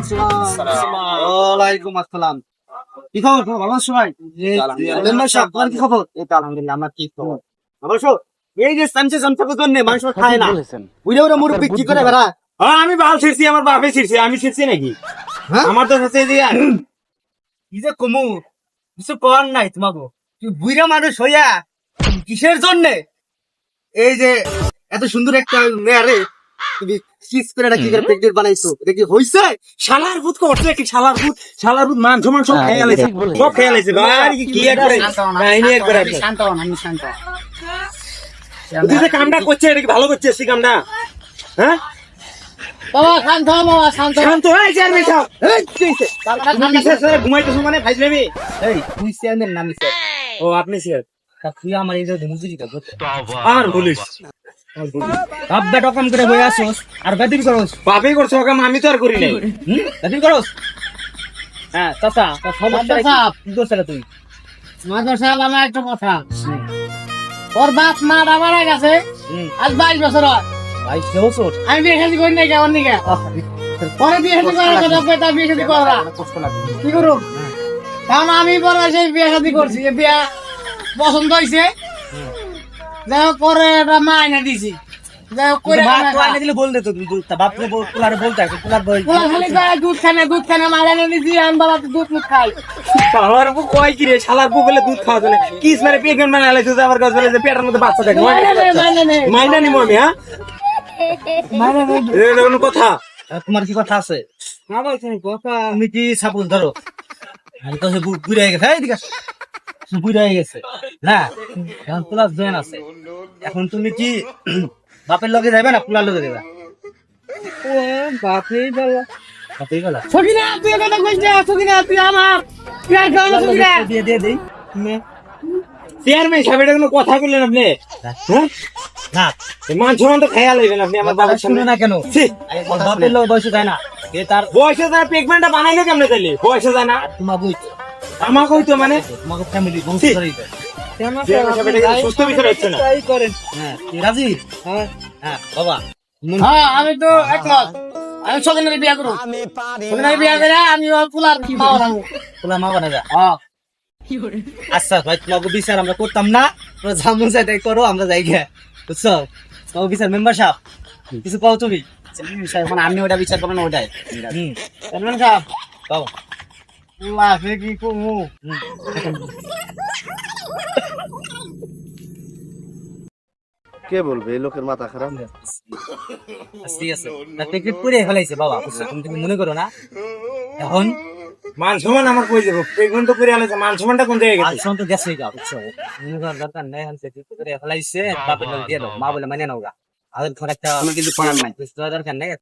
ওয়ালাইকুম আসসালাম। কি খবর? খবর ভালো আছো ভাই মেম্বার সাহেব তোমার কি খবর? আলহামদুলিল্লাহ আমার কি খবর? ভালো এই যে সামসে সামসাকে জন্য মানুষ খায় না। বুঝে ওরা মুরব্বী কি করে বেড়া হ্যাঁ আমি বাল ছিড়ছি আমার বাপে ছিড়ছি আমি ছিড়ছি নাকি? আমার তো হচ্ছে যে কি যে কমু? কিছু কর নাই তোমাকে। তুই বুইরা মানুষ হইয়া কিসের জন্য? এই যে এত সুন্দর একটা মেয়ারে তুমি চিজ করে কি করে প্রেগনেন্ট বানাইছো? এটা কি হইছে? শালার ভূত করছে কি শালার ভূত? শালার ভূত মান সমান সব খেয়ে আলাইছে। সব খেয়ে আলাইছে। ভাই কি কি একবারে কাহিনী একবারে শান্ত হন আমি শান্ত তুই যে কামটা করছে এটা কি ভালো করছে সেই কামটা? হ্যাঁ? বাবা শান্ত হও বাবা শান্ত। শান্ত হয়ে এই কি হইছে? বাবা, তুমি কিসের সাথে মানে ভাই এই তুই চেয়ারম্যান নামি স্যার ও আপনি সিয়ার তুই আমার এই যে মুজিটা করতে আর বলিস। বাপ বেটা কম করে বই আসোস। আর বেদিন করোস। বাপে করছ কাম আমি তো আর করি নাই। বেদিন করোস? হ্যাঁ চাচা সমস্যা মাদ্রাসা। কি? কি রে তুই? মাদর সাহেব আমার একটা কথা। ওর বাপ মা মারা গেছে। আজ বাইশ বছর ভাই কেউ চোট আমি বিয়ে শাদি করি নাই কেমন নিকে পরে বিয়ে শাদি করার কথা কই তা বিয়ে শাদি করা। কি করুম? কারণ আমি বড় সেই বিয়ে শাদি করছি। বিয়া পছন্দ হয়েছে যাই হোক পরে দিছি। যাই হোক করে দুধ খানে দুধ খানে মাইনা এনে দিছি আমি বাবা দুধ খাই। বউ কয় কি রে শালার বউ বলে দুধ খাওয়া চলে। কিস মারে প্রেগনেন্ট বানাই আলাইছে যে আবার কাছে বলে যে পেটের মধ্যে বাচ্চা থাকে মাইনা আমি হ্যাঁ? মাইনা কথা? তোমার কি কথা আছে? কথা। তুমি কি সাপোজ ধরো? আমি তো সে হয়ে গেছে। হয়ে গেছে। না এখন প্লাস জয়েন আছে। এখন তুমি কি বাপের লগে যাবে না পুলার লগে যাবে বাপরে বাপেই গেলা সকিনা তুই কথা কইস না সকিনা তুই আমার। দিয়ে দিয়ে দেই। চেয়ারম্যান সাহেব এটা কোনো কথা বললেন আপনি? হ্যাঁ না মান সম্মান তো খেয়াল হইবেন আপনি আমার বাবার সামনে না কেন? বাপের লগে বয়স যায় না। এ তার বয়সে যায় প্রেগনেন্টটা বানাইলে কেমনে তাইলে? বয়সে যায় না। তোমার বই আমাকে হইতো মানে? তোমাকে ফ্যামিলি বংশ। ধরে সুস্থ হচ্ছে না। হ্যাঁ রাজি? হ্যাঁ হ্যাঁ বাবা। হ্যাঁ আমি তো একমত আমি সকিনারে বিয়া করব। বিয়া করে আমি মাও রাখব মা বানা যা। আচ্ছা ভাই তোমাকে বিচার আমরা করতাম না। তোমরা জামু যাই করো আমরা যাই গে বুঝছ? তোমাকে বিচার মেম্বার সাহেব। কিছু পাও তুমি? মানে আপনি ওটা বিচার করেন ওটাই। হুম। সাহেব পাও লাফে কি কমু? কে বলবে? এই লোকের মাথা খারাপ? আছে তা টিকিট পুরে ফেলাইছে বাবা বুঝছ? তুমি তুমি মনে করো না। এখন মান সম্মান আমার কই যাব? প্রেগনেন্ট তো করে আলাইছে মান সম্মানটা কোন জায়গায় গেছে? সন্ত গেছে গা বুঝছ? মনে করো দরকার নাই এখন টিকিট করে ফেলাইছে বাবা দিয়ে দাও মা বলে মানে নাও গা। আদের ঘর একটা আমি কিন্তু পান নাই। দরকার নেই